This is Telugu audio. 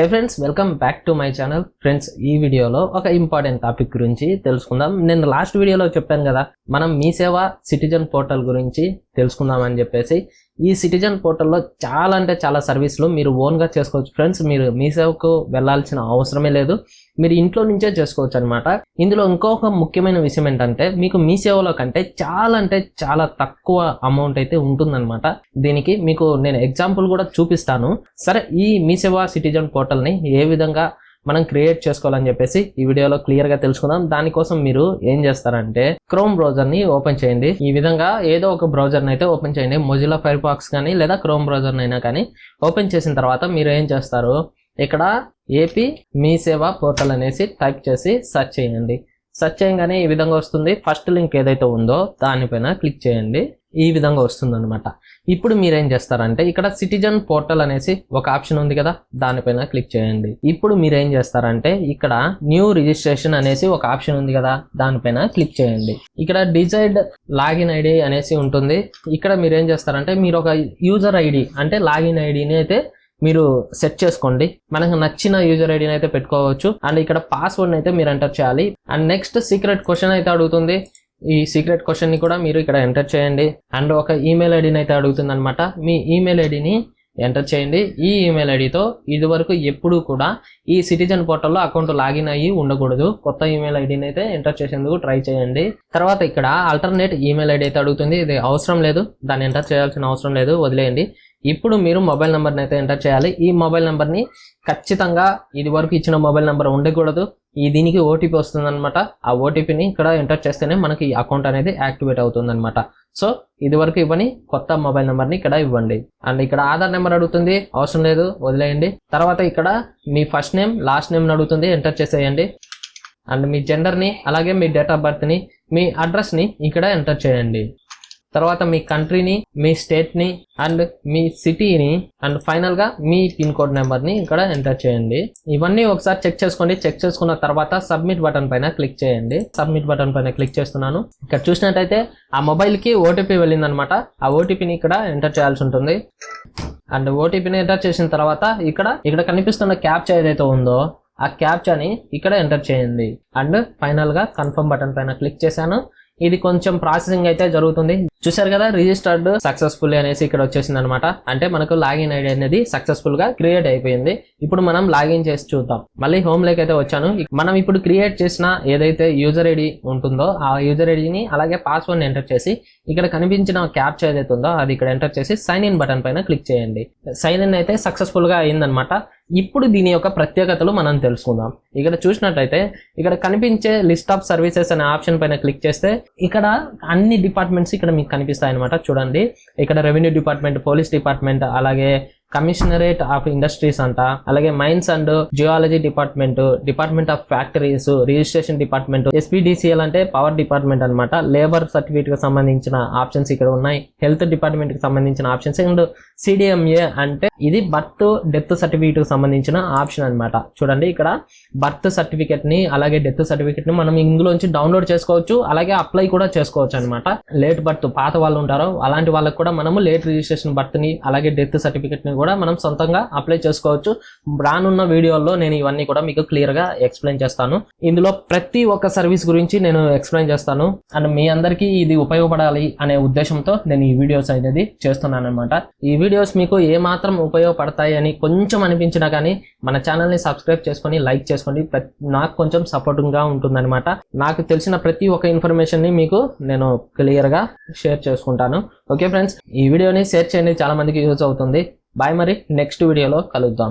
Hey friends welcome back to my channel friends ఈ వీడియోలో ఒక ఇంపార్టెంట్ టాపిక్ గురించి తెలుసుకుందాం. నేను లాస్ట్ వీడియోలో చెప్పాను కదా మనం మీ సేవ సిటిజన్ పోర్టల్ గురించి తెలుసుకుందామని చెప్పేసి ఈ సిటిజన్ పోర్టల్లో చాలా అంటే చాలా సర్వీసులు మీరు ఓన్గా చేసుకోవచ్చు. ఫ్రెండ్స్ మీరు మీ సేవకు వెళ్ళాల్సిన అవసరమే లేదు. మీరు ఇంట్లో నుంచే చేసుకోవచ్చు అనమాట ఇందులో ఇంకొక ముఖ్యమైన విషయం ఏంటంటే మీకు మీ సేవలో కంటే చాలా అంటే చాలా తక్కువ అమౌంట్ అయితే ఉంటుందన్నమాట. దీనికి మీకు నేను ఎగ్జాంపుల్ కూడా చూపిస్తాను. సరే ఈ మీ సేవ సిటిజన్ పోర్టల్ని ఏ విధంగా మనం క్రియేట్ చేసుకోవాలని చెప్పేసి ఈ వీడియోలో క్లియర్గా తెలుసుకుందాం. దానికోసం మీరు ఏం చేస్తారంటే క్రోమ్ బ్రౌజర్ని ఓపెన్ చేయండి. ఈ విధంగా ఏదో ఒక బ్రౌజర్ అయితే ఓపెన్ చేయండి. మొజిలా ఫైర్ బాక్స్ కానీ లేదా క్రోమ్ బ్రౌజర్ అయినా కానీ ఓపెన్ చేసిన తర్వాత మీరు ఏం చేస్తారు? ఇక్కడ ఏపీ మీ సేవా పోర్టల్ అనేసి టైప్ చేసి సెర్చ్ చేయండి. సెర్చ్ చేయగానే ఈ విధంగా వస్తుంది. ఫస్ట్ లింక్ ఏదైతే ఉందో దానిపైన క్లిక్ చేయండి. ఈ విధంగా వస్తుందన్నమాట. ఇప్పుడు మీరేం చేస్తారంటే ఇక్కడ సిటిజన్ పోర్టల్ అనేసి ఒక ఆప్షన్ ఉంది కదా దానిపైన క్లిక్ చేయండి. ఇప్పుడు మీరేం చేస్తారంటే ఇక్కడ న్యూ రిజిస్ట్రేషన్ అనేసి ఒక ఆప్షన్ ఉంది కదా దానిపైన క్లిక్ చేయండి. ఇక్కడ డిజైడ్ లాగిన్ ఐడి అనేసి ఉంటుంది. ఇక్కడ మీరేం చేస్తారంటే మీరు ఒక యూజర్ ఐడి అంటే లాగిన్ ఐడిని అయితే మీరు సెట్ చేసుకోండి. మనకు నచ్చిన యూజర్ ఐడిని అయితే పెట్టుకోవచ్చు. అండ్ ఇక్కడ పాస్వర్డ్ని అయితే మీరు ఎంటర్ చేయాలి. అండ్ నెక్స్ట్ సీక్రెట్ క్వశ్చన్ అయితే అడుగుతుంది. ఈ సీక్రెట్ క్వశ్చన్ని కూడా మీరు ఇక్కడ ఎంటర్ చేయండి. అండ్ ఒక ఈమెయిల్ ఐడిని అయితే అడుగుతుంది అనమాట మీ ఈమెయిల్ ఐడిని ఎంటర్ చేయండి. ఈ ఈమెయిల్ ఐడితో ఇదివరకు ఎప్పుడు కూడా ఈ సిటిజన్ పోర్టల్లో అకౌంట్ లాగిన్ అయ్యి ఉండకూడదు. కొత్త ఈమెయిల్ ఐడిని అయితే ఎంటర్ చేసేందుకు ట్రై చేయండి. తర్వాత ఇక్కడ ఆల్టర్నేట్ ఈమెయిల్ ఐడి అయితే అడుగుతుంది. ఇది అవసరం లేదు. దాన్ని ఎంటర్ చేయాల్సిన అవసరం లేదు. వదిలేయండి. ఇప్పుడు మీరు మొబైల్ నెంబర్ని అయితే ఎంటర్ చేయాలి. ఈ మొబైల్ నెంబర్ని ఖచ్చితంగా ఇది వరకు ఇచ్చిన మొబైల్ నెంబర్ ఉండకూడదు. ఈ దీనికి ఓటీపీ వస్తుందన్నమాట. ఆ ఓటీపీని ఇక్కడ ఎంటర్ చేస్తేనే మనకి ఈ అకౌంట్ అనేది యాక్టివేట్ అవుతుందన్నమాట. సో ఇది వరకు ఇవ్వని కొత్త మొబైల్ నెంబర్ని ఇక్కడ ఇవ్వండి. అండ్ ఇక్కడ ఆధార్ నెంబర్ అడుగుతుంది. అవసరం లేదు వదిలేయండి. తర్వాత ఇక్కడ మీ ఫస్ట్ నేమ్ లాస్ట్ నేమ్ అడుగుతుంది. ఎంటర్ చేసేయండి. అండ్ మీ జెండర్ని అలాగే మీ డేట్ ఆఫ్ బర్త్ని మీ అడ్రస్ని ఇక్కడ ఎంటర్ చేయండి. తర్వాత మీ కంట్రీని మీ స్టేట్ని అండ్ మీ సిటీని అండ్ ఫైనల్గా మీ పిన్ కోడ్ నెంబర్ని ఇక్కడ ఎంటర్ చేయండి. ఇవన్నీ ఒకసారి చెక్ చేసుకోండి. చెక్ చేసుకున్న తర్వాత సబ్మిట్ బటన్ పైన క్లిక్ చేయండి. సబ్మిట్ బటన్ పైన క్లిక్ చేస్తున్నాను. ఇక్కడ చూసినట్టయితే ఆ మొబైల్కి ఓటీపీ వెళ్ళిందనమాట ఆ ఓటీపీని ఇక్కడ ఎంటర్ చేయాల్సి ఉంటుంది. అండ్ ఓటీపీని ఎంటర్ చేసిన తర్వాత ఇక్కడ ఇక్కడ కనిపిస్తున్న క్యాప్చా ఏదైతే ఉందో ఆ క్యాప్చాని ఇక్కడ ఎంటర్ చేయండి. అండ్ ఫైనల్గా కన్ఫర్మ్ బటన్ పైన క్లిక్ చేశాను. ఇది కొంచెం ప్రాసెసింగ్ అయితే జరుగుతుంది. చూసారు కదా రిజిస్టర్డ్ సక్సెస్ఫుల్ అనేసి ఇక్కడ వచ్చేసింది అనమాట అంటే మనకు లాగిన్ ఐడి అనేది సక్సెస్ఫుల్గా క్రియేట్ అయిపోయింది. ఇప్పుడు మనం లాగిన్ చేసి చూద్దాం. మళ్ళీ హోమ్ లేక్ అయితే వచ్చాను. మనం ఇప్పుడు క్రియేట్ చేసిన ఏదైతే యూజర్ ఐడి ఉంటుందో ఆ యూజర్ ఐడిని అలాగే పాస్వర్డ్ ఎంటర్ చేసి ఇక్కడ కనిపించిన క్యాప్చర్ ఏదైతే ఉందో అది ఇక్కడ ఎంటర్ చేసి సైన్ ఇన్ బటన్ పైన క్లిక్ చేయండి. సైన్ ఇన్ అయితే సక్సెస్ఫుల్గా అయిందనమాట. ఇప్పుడు దీని యొక్క ప్రత్యేకతలు మనం తెలుసుకుందాం. ఇక్కడ చూసినట్టయితే ఇక్కడ కనిపించే లిస్ట్ ఆఫ్ సర్వీసెస్ అనే ఆప్షన్ పైన క్లిక్ చేస్తే ఇక్కడ అన్ని డిపార్ట్మెంట్స్ ఇక్కడ మీకు కనిపిస్తాయి అనమాట చూడండి ఇక్కడ రెవెన్యూ డిపార్ట్మెంట్ పోలీస్ డిపార్ట్మెంట్ అలాగే కమిషనరేట్ ఆఫ్ ఇండస్ట్రీస్ అంట. అలాగే mines and geology department department of factories registration department SPDCL అంటే పవర్ డిపార్ట్మెంట్ అనమాట లేబర్ సర్టిఫికేట్కి సంబంధించిన ఆప్షన్స్ ఇక్కడ ఉన్నాయి. హెల్త్ డిపార్ట్మెంట్కి సంబంధించిన ఆప్షన్స్. అండ్ సిడిఎంఏ అంటే ఇది బర్త్ డెత్ సర్టిఫికేట్కి సంబంధించిన ఆప్షన్ అనమాట చూడండి ఇక్కడ బర్త్ సర్టిఫికేట్ని అలాగే డెత్ సర్టిఫికేట్ని మనం ఇందులోంచి డౌన్లోడ్ చేసుకోవచ్చు. అలాగే అప్లై కూడా చేసుకోవచ్చు అనమాట లేట్ బర్త్ పాత వాళ్ళు ఉంటారో అలాంటి వాళ్ళకి కూడా మనము లేట్ రిజిస్ట్రేషన్ బర్త్ని అలాగే డెత్ సర్టిఫికేట్ని కూడా మనం సొంతంగా అప్లై చేసుకోవచ్చు. రానున్న వీడియోల్లో నేను ఇవన్నీ కూడా మీకు క్లియర్గా ఎక్స్ప్లెయిన్ చేస్తాను. ఇందులో ప్రతి ఒక్క సర్వీస్ గురించి నేను ఎక్స్ప్లెయిన్ చేస్తాను. అండ్ మీ అందరికీ ఇది ఉపయోగపడాలి అనే ఉద్దేశంతో నేను ఈ వీడియోస్ అనేది చేస్తున్నాను అనమాట ఈ వీడియోస్ మీకు ఏ మాత్రం ఉపయోగపడతాయి అని కొంచెం అనిపించినా కానీ మన ఛానల్ని సబ్స్క్రైబ్ చేసుకొని లైక్ చేసుకోండి. ప్రతి- నాకు కొంచెం సపోర్టింగ్గా ఉంటుందన్నమాట. నాకు తెలిసిన ప్రతి ఒక్క ఇన్ఫర్మేషన్ని మీకు నేను క్లియర్గా షేర్ చేసుకుంటాను. ఓకే ఫ్రెండ్స్ ఈ వీడియోని షేర్ చేయండి. చాలా మందికి యూజ్ అవుతుంది. బాయ్ మరి నెక్స్ట్ వీడియోలో కలుద్దాం.